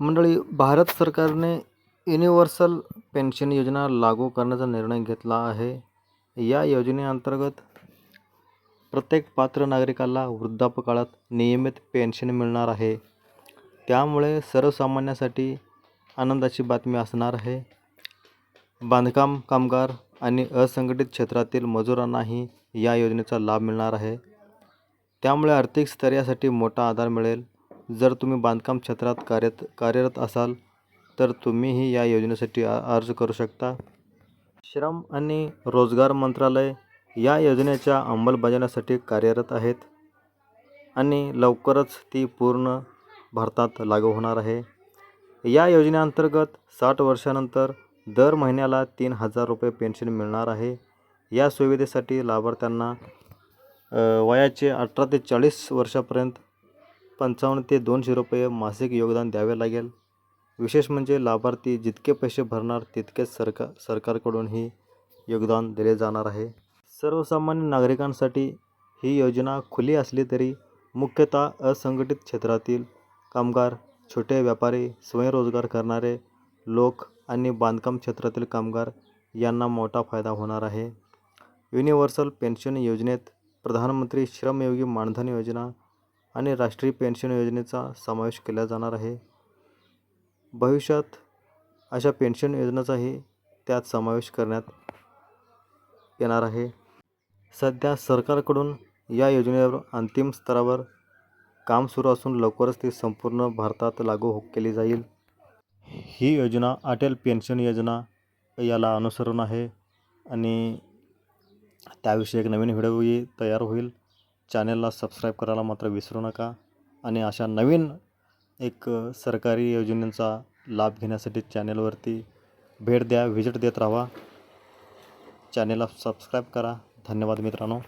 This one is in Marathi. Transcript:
मंडळी भारत सरकारने युनिव्हर्सल पेन्शन योजना लागू करण्याचा निर्णय घेतला आहे. या योजनेअंतर्गत प्रत्येक पात्र नागरिकाला वृद्धापकाळात नियमित पेन्शन मिळणार आहे. त्यामुळे सर्वसामान्यांसाठी आनंदाची बातमी असणार आहे. बांधकाम कामगार आणि असंघटित क्षेत्रातील मजुरांनाही या योजनेचा लाभ मिळणार आहे. त्यामुळे आर्थिक स्थैर्यासाठी मोठा आधार मिळेल. जर तुम्ही बांधकाम क्षेत्रात कार्यत कार्यरत असाल तर तुम्हीही या योजनेसाठी आ अर्ज करू शकता. श्रम आणि रोजगार मंत्रालय या योजनेच्या अंमलबजावणीसाठी कार्यरत आहेत आणि लवकरच ती पूर्ण भारतात लागू होणार आहे. या योजनेअंतर्गत साठ वर्षानंतर दर महिन्याला तीन हजार रुपये पेन्शन मिळणार आहे. या सुविधेसाठी लाभार्थ्यांना वयाचे अठरा ते चाळीस वर्षापर्यंत पंचावन्न ते दोनशे रुपये मासिक योगदान द्यावे लागेल. विशेष म्हणजे लाभार्थी जितके पैसे भरणार तितकेच सरकार सरकारकडूनही योगदान दिले जाणार आहे. सर्वसामान्य नागरिकांसाठी ही योजना खुली असली तरी मुख्यतः असंघटित क्षेत्रातील कामगार छोटे व्यापारी स्वयंरोजगार करणारे लोक आणि बांधकाम क्षेत्रातील कामगार यांना मोठा फायदा होणार आहे. युनिव्हर्सल पेन्शन योजनेत प्रधानमंत्री श्रमयोगी मानधन योजना आणि राष्ट्रीय पेन्शन योजनेचा समावेश केला जाणार आहे. भविष्यात अशा पेन्शन योजनाचाही त्यात समावेश करण्यात येणार आहे. सध्या सरकारकडून या योजनेवर अंतिम स्तरावर काम सुरू असून लवकरच ती संपूर्ण भारतात लागू हो केली जाईल. ही योजना अटल पेन्शन योजना याला अनुसरून आहे आणि त्याविषयी एक नवीन व्हिडिओही तयार होईल. चॅनलला सबस्क्राईब करायला मात्र विसरू नका. आणि अशा नवीन एक सरकारी योजनेचा लाभ घेण्यासाठी चॅनलवरती भेट द्या व्हिजिट देत राहा. चॅनेलला सबस्क्राईब करा. धन्यवाद मित्रांनो.